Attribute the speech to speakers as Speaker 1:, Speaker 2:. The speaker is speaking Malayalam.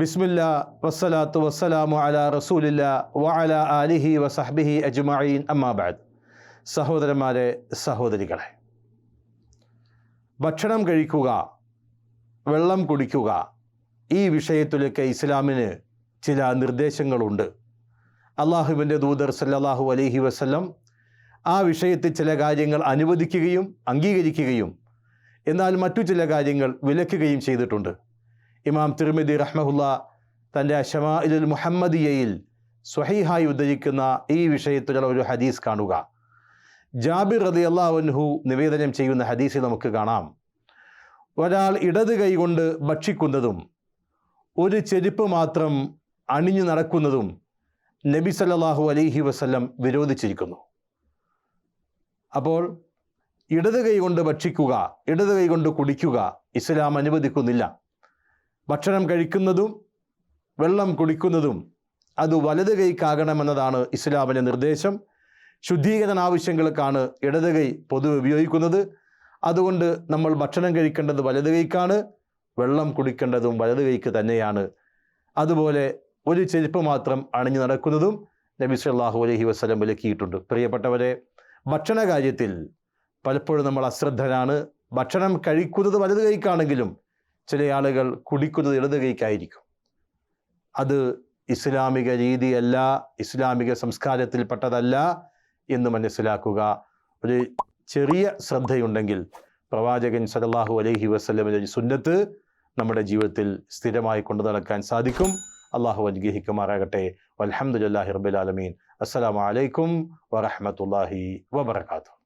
Speaker 1: ബിസ്മില്ല വസ്സലാത്തു വസ്സലാമു അല റസൂലില്ല വഅല ആലിഹി വസഹ്ബിഹി അജ്മഈൻ. അമ്മാബാദ് സഹോദരന്മാരെ സഹോദരികളെ ഭക്ഷണം കഴിക്കുക വെള്ളം കുടിക്കുക ഈ വിഷയത്തിലൊക്കെ ഇസ്ലാമിന് ചില നിർദ്ദേശങ്ങളുണ്ട്. അള്ളാഹുവിന്റെ ദൂതർ സല്ലാഹു അലഹി വസ്ലം ആ വിഷയത്തിൽ ചില കാര്യങ്ങൾ അനുവദിക്കുകയും അംഗീകരിക്കുകയും എന്നാൽ മറ്റു ചില കാര്യങ്ങൾ വിലക്കുകയും ചെയ്തിട്ടുണ്ട്. ഇമാം തിരുമിതി റഹ്മഹുല്ല തന്റെ ഷമാഇലുൽ മുഹമ്മദിയയിൽ സ്വഹീഹായി ഉദ്ധരിക്കുന്ന ഈ വിഷയത്തിലുള്ള ഒരു ഹദീസ് കാണുക. ജാബിർ റതി അള്ളാഹുൻഹു നിവേദനം ചെയ്യുന്ന ഹദീസിൽ നമുക്ക് കാണാം. ഒരാൾ ഇടത് കൈകൊണ്ട് ഭക്ഷിക്കുന്നതും ഒരു ചെരുപ്പ് മാത്രം അണിഞ്ഞു നടക്കുന്നതും നബി സല്ലാഹു അലൈഹി വസ്ല്ലം വിരോധിച്ചിരിക്കുന്നു. അപ്പോൾ ഇടത് കൈ കൊണ്ട് ഭക്ഷിക്കുക ഇടത് കൈ കൊണ്ട് കുടിക്കുക ഇസ്ലാം അനുവദിക്കുന്നില്ല. ഭക്ഷണം കഴിക്കുന്നതും വെള്ളം കുടിക്കുന്നതും അത് വലത് കൈക്കാകണമെന്നതാണ് ഇസ്ലാമിന്റെ നിർദ്ദേശം. ശുദ്ധീകരണ ആവശ്യങ്ങൾക്കാണ് ഇടത് കൈ പൊതുവെ ഉപയോഗിക്കുന്നത്. അതുകൊണ്ട് നമ്മൾ ഭക്ഷണം കഴിക്കേണ്ടത് വലത് കൈക്കാണ് വെള്ളം കുടിക്കേണ്ടതും വലത് കൈക്ക് തന്നെയാണ്. അതുപോലെ ഒരു ചെരുപ്പ് മാത്രം അണിഞ്ഞു നടക്കുന്നതും നബി സല്ലല്ലാഹു അലഹി വസ്ലം വിലക്കിയിട്ടുണ്ട്. പ്രിയപ്പെട്ടവരെ ഭക്ഷണ കാര്യത്തിൽ പലപ്പോഴും നമ്മൾ അശ്രദ്ധരാണ്. ഭക്ഷണം കഴിക്കുന്നത് വലത് കൈക്കാണെങ്കിലും ചില ആളുകൾ കുടിക്കുന്നത് ഇടത് കൈക്കായിരിക്കും അത് ഇസ്ലാമിക രീതിയല്ല ഇസ്ലാമിക സംസ്കാരത്തിൽപ്പെട്ടതല്ല എന്ന് മനസ്സിലാക്കുക. ഒരു ചെറിയ ശ്രദ്ധയുണ്ടെങ്കിൽ പ്രവാചകൻ സലല്ലാഹു അലഹി വസ്ലമിന്റെ സുന്നത്ത് നമ്മുടെ ജീവിതത്തിൽ സ്ഥിരമായി കൊണ്ടു നടക്കാൻ സാധിക്കും. അള്ളാഹു അനുഗ്രഹിക്കുമാറാകട്ടെ. ആലമീൻ. അസ്സലാമു അലൈക്കും വറഹ്മത്തുള്ളാഹി വബറകാതുഹു.